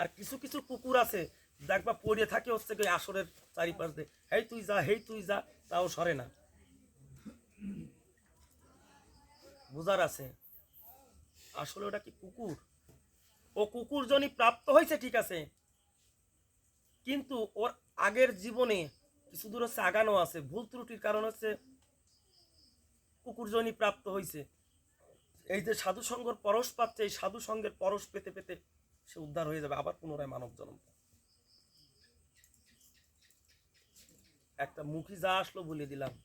আর কিছু কিছু কুকুর আছে দেখবা পড়ে থাকে হচ্ছে কি আসরের চারিপাশ দিয়ে। হেই তুই যা, হেই তুই যা, তাও সরে না। বুঝার আছে। আসলে ওটা কি কুকুর? ও কুকুর জনই প্রাপ্ত হয়েছে, ঠিক আছে। কিন্তু ওর আগের জীবনে কিছু দূর হচ্ছে আগানো আছে। ভুল ত্রুটির কারণ হচ্ছে কুকুর কুকুরজনই প্রাপ্ত হয়েছে। এই যে সাধু সঙ্গর পরশ পাচ্ছে, এই সাধু সঙ্গের পরশ পেতে পেতে সে উদ্ধার হয়ে যাবে আবার পুনরায় মানব জন্ম একটা মুখী যা আসলো বলে দিলাম।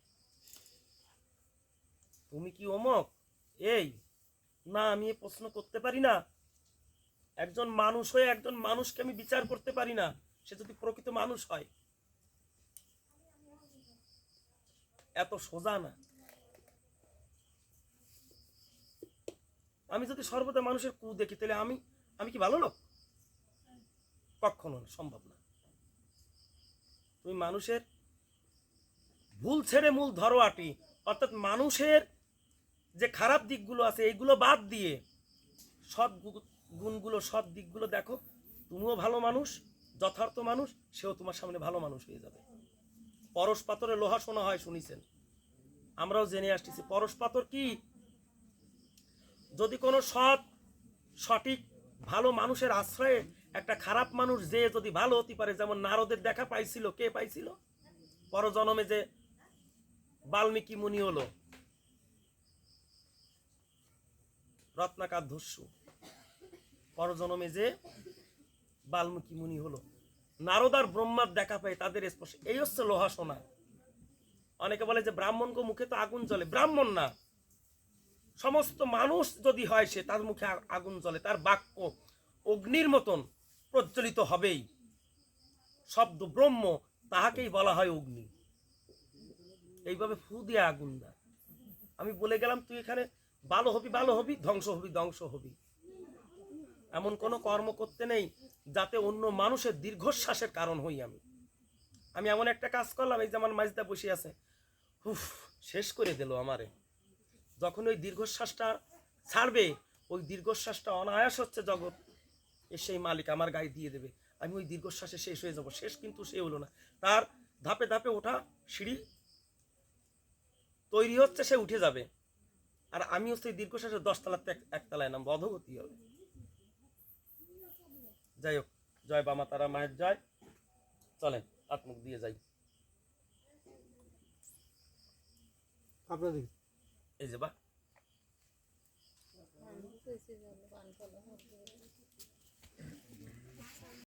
তুমি কি অমক? এই, না, আমি প্রশ্ন করতে পারি না। একজন মানুষ হয়ে একজন মানুষকে আমি বিচার করতে পারি না। সে যদি প্রকৃত মানুষ হয়। এত সোজা না। আমি যদি সর্বদা মানুষের কু দেখি, তাহলে আমি আমি কি ভালো লোক? কখনো সম্ভব না। তুমি মানুষের ভুল ছেড়ে মূল ধরো আটি অর্থাৎ মানুষের যে খারাপ দিকগুলো আছে, এইগুলো বাদ দিয়ে সৎ গুণগুলো, সৎ দিকগুলো দেখো, তুমিও ভালো মানুষ, যথার্থ মানুষ, সেও তোমার সামনে ভালো মানুষ হয়ে যাবে। পরশ পাথরে লোহা শোনা হয়, শুনিছেন? আমরাও জেনে আসতেছি, পরশ পাথর কি? যদি কোনো সৎ, সঠিক ভালো মানুষের আশ্রয়ে একটা খারাপ মানুষ যে যদি ভালো হতে পারে, যেমন নারদের দেখা পাইছিল, কে পাইছিল? পরজনমে যে বাল্মীকি মুনি হলো রত্নাকার ধস্যু পরজনমে যে বাল্মীকি মুনি হলো। নারদার ব্রহ্মার দেখা পায় তাদের স্পর্শ। এই হচ্ছে লোহা সোনা। অনেকে বলে যে ব্রাহ্মণকে মুখে তো আগুন জ্বলে। ব্রাহ্মণ না। সমস্ত মানুষ যদি হয় সে তার মুখে আগুন জ্বলে, তার বাক্য অগ্নির মতন প্রজ্বলিত হবেই। শব্দ ব্রহ্ম, তাহাকেই বলা হয় অগ্নি। এইভাবে ফু দিয়ে আগুন না আমি বলে গেলাম, তুই এখানে ভালো হবি ভালো হবি, ধ্বংস হবি ধ্বংস হবি। এমন কোনো কর্ম করতে নেই, যাতে অন্য মানুষের দীর্ঘশ্বাসের কারণ হই আমি। আমি এমন একটা কাজ করলাম, এই যে আমার মাঝদা বসে আছে। উফ, শেষ করে দিল আমারে। যখন ওই দীর্ঘশ্বাসটা ছাড়বে, ওই দীর্ঘশ্বাসটা অনায়াস হচ্ছে জগৎ, এ সেই মালিক আমার গায়ে দিয়ে দেবে। আমি ওই দীর্ঘশ্বাসে শেষ হয়ে যাব। শেষ কিন্তু সে হলো না। তার ধাপে ধাপে ওঠা সিঁড়ি তৈরি হচ্ছে, সে উঠে যাবে। আর আমি হচ্ছে এই দীর্ঘশ্বাসের দশতলাতে এক- একতলায় নাম অধগতি হবে। যাই হোক, জয় বামা তারা মায়ের জয়। চলেন আত্মুখ দিয়ে যাই। আপনাদের এই যে বা।